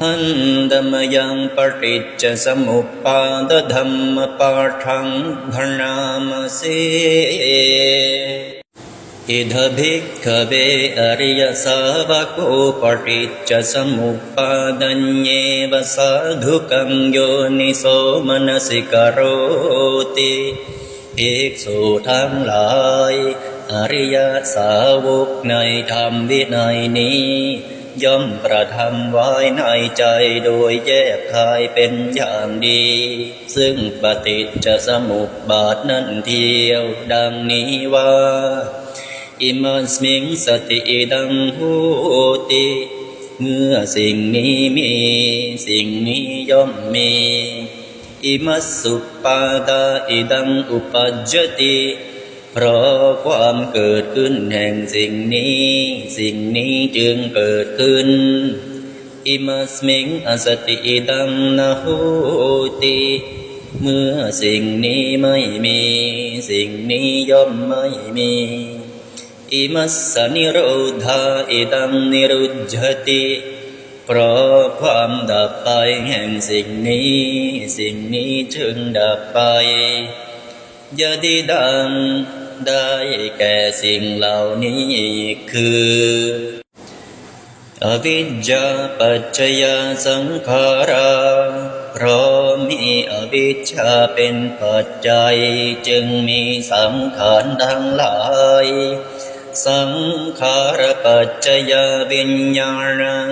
หันดมยังปริจจสมุปปาดธรรมปาทังพนามเส อิทภิกขเวอริยสาวกโกปริจจสมุปปาดัญเยวสาธุกังโยนิโสมนสิกโรติภิกษุทั้งหลาย อริยสาวกในธรรมวินัยนี้ ย่อมกระทำไว้ในใจโดยแยกคายเป็นอย่างดี ซึ่งปฏิจจสมุปบาทนั้นเทียว ดังนี้ว่า อิมัสมิงสติดังโหติเมื่อสิ่งนี้มี สิ่งนี้ย่อมมีอิมัสสุปาดาอิดังอุปจจติ เพราะความเกิดขึ้นแห่งสิ่งนี้ สิ่งนี้จึงเกิดขึ้น อิมัสมิงอสติดังนะโหติเมื่อสิ่งนี้ไม่มี สิ่งนี้ย่อมไม่มีอิมัสสนิโรธาอิดังนิรุจจติเพราะความดับไปแห่งสิ่งนี้ สิ่งนี้จึงดับไปยะดิดัง ได้แก่สิ่งเหล่านี้คืออวิชชาปัจจยสังขาราเพราะมีอวิชชาเป็นปัจจัยจึงมีสังขารทั้งหลาย สังขารปัจจยวิญญาณัง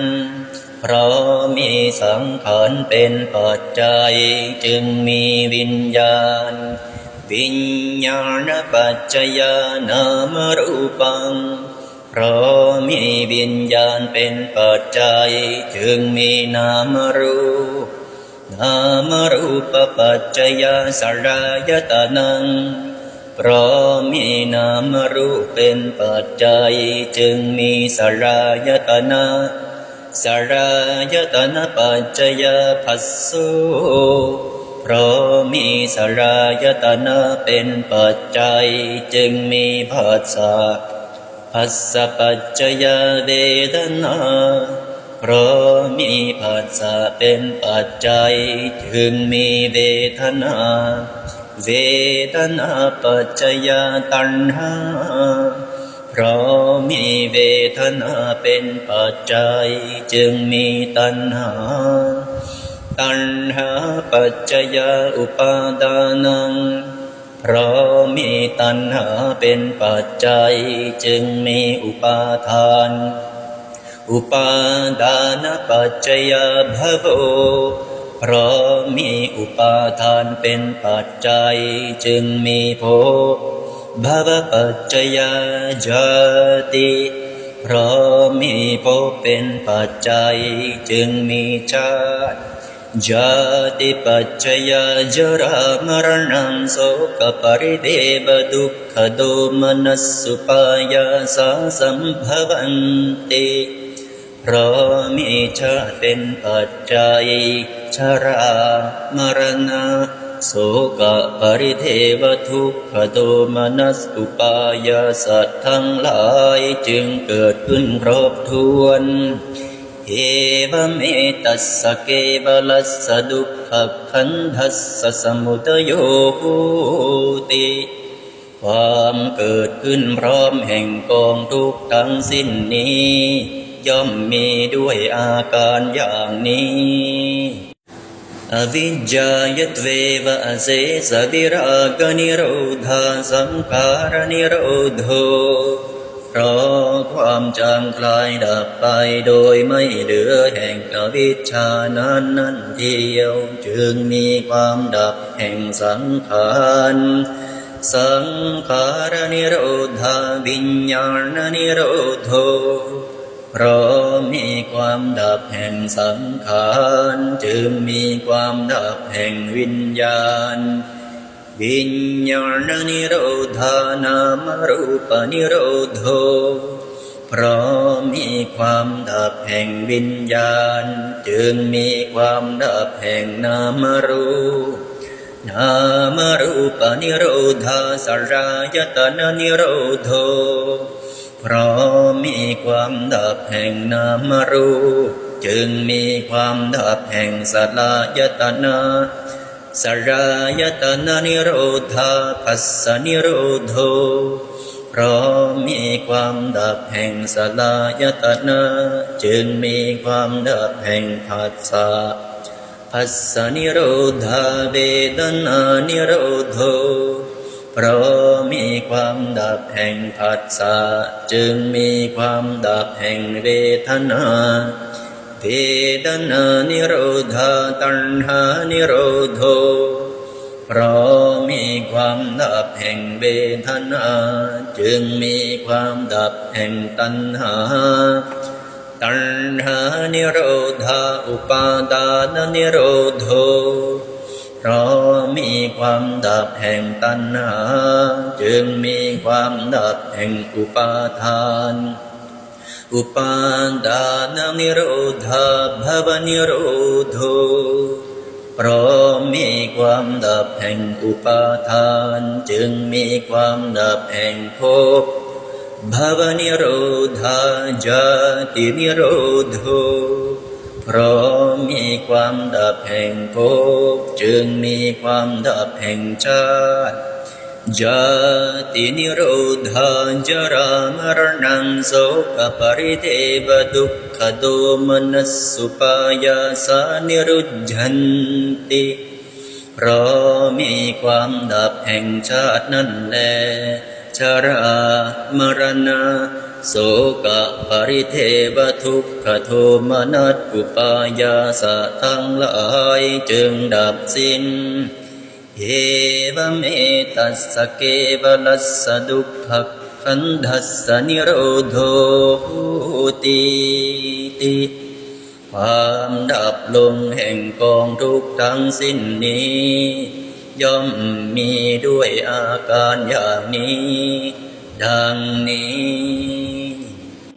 เพราะมีสังขารเป็นปัจจัยจึงมีวิญญาณ วิญญาณปัจจยานามรูปังเพราะมีวิญญาณเป็นปัจจัยจึงมีนามรูปนามรูปปัจจยสลายตนังเพราะมีนามรูปเป็นปัจจัยจึงมีสลายตนะสลายตนะปัจจยพัสสุเพราะมีสลายตนะเป็นปัจจัยจึงมีผัสสะผัสสะปัจจยเวทนาเพราะมีผัสสะเป็นปัจจัยจึงมีเวทนาเวทนาปัจจยตัณหาเพราะมีเวทนาเป็นปัจจัยจึงมีตัณหา ตัณหาปัจจยาอุปาดานัง เพราะมีตัณหาเป็นปัจจัยจึงมีอุปาทาน อุปาดานปัจจยาภโวเพราะมีอุปาทานเป็นปัจจัยจึงมีภพภวปัจจยาจติเพราะมีภพเป็นปัจจัยจึงมีชาติ จติปัจจยจรามรณังโสกปริเดวดุขโดมนัสสุปายาสาสัมภวันติ เพราะมีชาติเป็นปัจจัย ชรามรณะโสกปริเทวทุกขโดมนัสอุปายาสัตว์ทั้งหลายจึงเกิดขึ้นครบถ้วน เอวเมตัสสะเกวลัสสะดุขขันธัสสะสมุทโยโหติ ความเกิดขึ้นพร้อมแห่งกองทุกข์ทั้งสิ้นนี้ ย่อมมีด้วยอาการอย่างนี้ อวิจจายต เพราะความจางคลายดับไปโดยไม่เหลือแห่งอวิชชานั้นนั่นเดียว จึงมีความดับแห่งสังขารสังขารนิโรธาวิญญาณนิโรโธเพราะมีความดับแห่งสังขารจึงมีความดับแห่งวิญญาณ วิญญาณนิโรธานามรูปนิโรโธเพราะมีความดับแห่งวิญญาณ จึงมีความดับแห่งนามรูปนามรูปนิโรธาสรายตนะนิโรโธเพราะมีความดับแห่งนามรูปจึงมีความดับแห่งสลายตนะ สรายตนะนิโรธาปัสสนิโรโธเพราะมีความดับแห่งสลายตนะจึงมีความดับแห่งผัสสะพัสสนิโรธาเวดนานิโรโธเพราะมีความดับแห่งผัสสะจึงมีความดับแห่งเวทนา เวดนานิโรธาตัณหานิโรโธเพราะมีความดับแห่งเวทนา จึงมีความดับแห่งตัณหา ตัณหานิโรธาอุปาทานนิโรโธเพราะมีความดับแห่งตัณหา จึงมีความดับแห่งอุปาทาน อุปาทานนิโรธาภวนิโรธเพราะมีความดับแห่งอุปาทานจึงมีความดับแห่งภพภวนิโรธาจาตินิโรธเพราะมีความดับแห่งภพจึงมีความดับแห่งชาติ จาตินิโรธาจรามรณังโสกปริเทวดุขโดมนัสสุปายาสานิรุจจันติเพราะมีความดับแห่งชาตินั่นแลชรามรณะโสกะปริเทวทุกขโทมนัสกุปายาสะทั้งหลายจึงดับสิ้น เอวเมตัสสะเกวลัสสะดุขขันธัสสะนิโรโธติติความดับลงแห่งกองทุกทั้งสิ้นนี้ ย่อมมีด้วยอาการอย่างนี้ ดังนี้